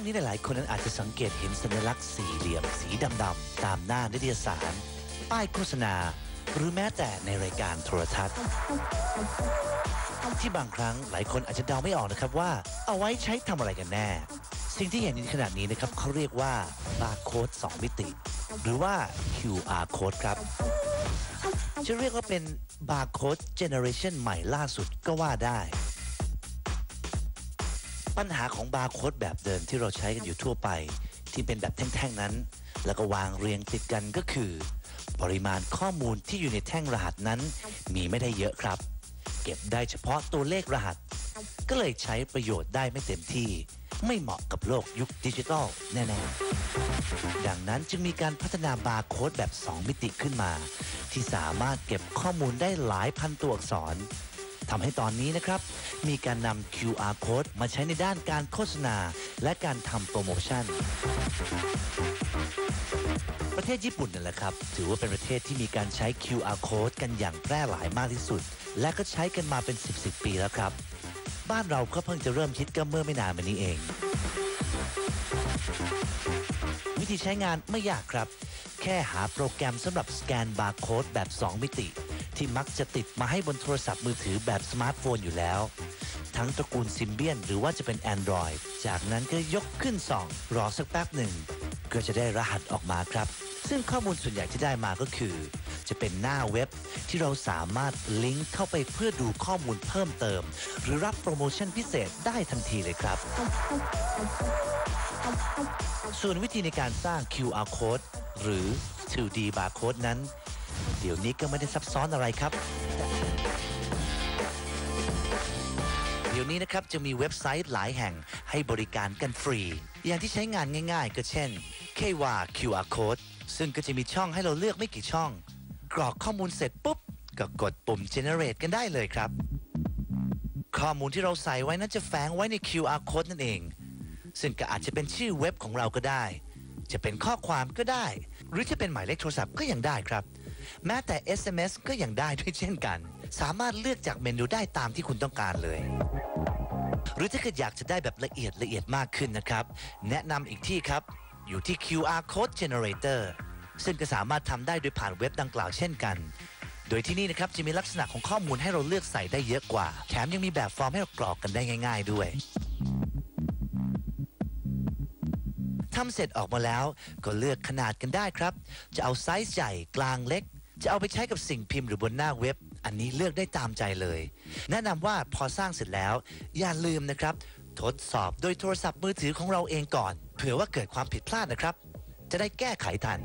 งนี้หลาย ๆ คนนั้นอาจจะสังเกตเห็นสัญลักษณ์สี่เหลี่ยมสีดำ ๆ ตามหน้านิตยสาร ป้ายโฆษณา หรือแม้แต่ในรายการโทรทัศน์ ที่บางครั้งหลายคนอาจจะเดาไม่ออกนะครับว่า เอาไว้ใช้ทำอะไรกันแน่ สิ่งที่เห็นในขณะนี้นะครับเขาเรียกว่าบาร์โค้ด2มิติ หรือว่า QR code ครับจะเรียกว่าเป็นบาร์โค้ดเจเนอเรชันใหม่ล่าสุดก็ว่าได้ ปัญหาของบาร์โค้ดแบบเดิมที่เราใช้กันอยู่ทั่วไป ที่เป็นแบบแท่งๆนั้น แล้วก็วางเรียงติดกันก็คือ ปริมาณข้อมูลที่อยู่ในแท่งรหัสนั้น มีไม่ได้เยอะครับ เก็บได้เฉพาะตัวเลขรหัส ก็เลยใช้ประโยชน์ได้ไม่เต็มที่ ไม่เหมาะกับโลกยุคดิจิทัลแน่ๆ ดังนั้นจึงมีการพัฒนาบาร์โค้ดแบบ 2 มิติขึ้นมา ที่สามารถเก็บข้อมูลได้หลายพันตัวอักษร ทำให้ตอนนี้นะครับ มีการนำ QR code มาใช้ในด้านการโฆษณา และการทำโปรโมชั่น ประเทศญี่ปุ่นนั่นแหละครับ ถือว่าเป็นประเทศที่มีการใช้ QR code กันอย่างแพร่หลายมากที่สุด และก็ใช้กันมาเป็น 10 10ปีแล้วครับ บ้านเราก็เพิ่งจะเริ่มคิดก็เมื่อไม่นานมานี้เอง วิธีใช้งานไม่ยากครับ แค่หาโปรแกรมสำหรับสแกนบาร์โค้ดแบบ 2 มิติ ที่มักจะติดมาให้บนโทรศัพท์มือถือแบบสมาร์ทโฟนอยู่แล้ว ทั้งตระกูลซิมเบียนหรือว่าจะเป็น Android จากนั้นก็ยกขึ้นส่อง รอสักแป๊บหนึ่ง ก็จะได้รหัสออกมาครับ ซึ่งข้อมูลส่วนใหญ่ที่ได้มาก็คือ จะเป็นหน้าเว็บที่เราสามารถลิงก์เข้าไปเพื่อดูข้อมูลเพิ่มเติม หรือรับโปรโมชั่นพิเศษได้ทันทีเลยครับ ส่วนวิธีในการสร้าง QR code หรือ 2D barcode นั้น เดี๋ยวนี้ก็ไม่ได้ซับซ้อนอะไรครับ เดี๋ยวนี้นะครับจะมีเว็บไซต์หลายแห่งให้บริการกันฟรี อย่างที่ใช้งานง่ายๆ ก็เช่น KWA QR code ซึ่งก็จะมีช่องให้เราเลือกไม่กี่ช่อง กรอกข้อมูลเสร็จปุ๊บ ก็กดปุ่ม generate กันได้เลยครับ ข้อมูลที่เราใส่ไว้นั้นจะแฝงไว้ใน QR code นั่นเอง ซึ่งก็อาจจะเป็นชื่อเว็บของเราก็ได้ จะเป็นข้อความก็ได้ หรือจะเป็นหมายเลขโทรศัพท์ก็ยังได้ครับ แม้แต่ SMS ก็ยังได้ด้วยเช่นกัน สามารถเลือกจากเมนูได้ตามที่คุณต้องการเลย หรือถ้าเกิดอยากจะได้แบบละเอียดละเอียดมากขึ้นนะครับ แนะนำอีกที่ครับ อยู่ที่ QR Code Generator ซึ่งก็สามารถทำได้โดยผ่านเว็บดังกล่าวเช่นกัน โดยที่นี่นะครับจะมีลักษณะของข้อมูลให้เราเลือกใส่ได้เยอะกว่า แถมยังมีแบบฟอร์มให้เรากรอกกันได้ง่าย ๆ ด้วย ทำเสร็จออกมาแล้ว ก็เลือกขนาดกันได้ครับ จะเอาไซส์ใหญ่กลางเล็ก จะเอาไปใช้กับสิ่งพิมพ์หรือบนหน้าเว็บ อันนี้เลือกได้ตามใจเลย แนะนำว่าพอสร้างเสร็จแล้ว อย่าลืมนะครับ ทดสอบโดยโทรศัพท์มือถือของเราเองก่อน เผื่อว่าเกิดความผิดพลาดนะครับ จะได้แก้ไขทัน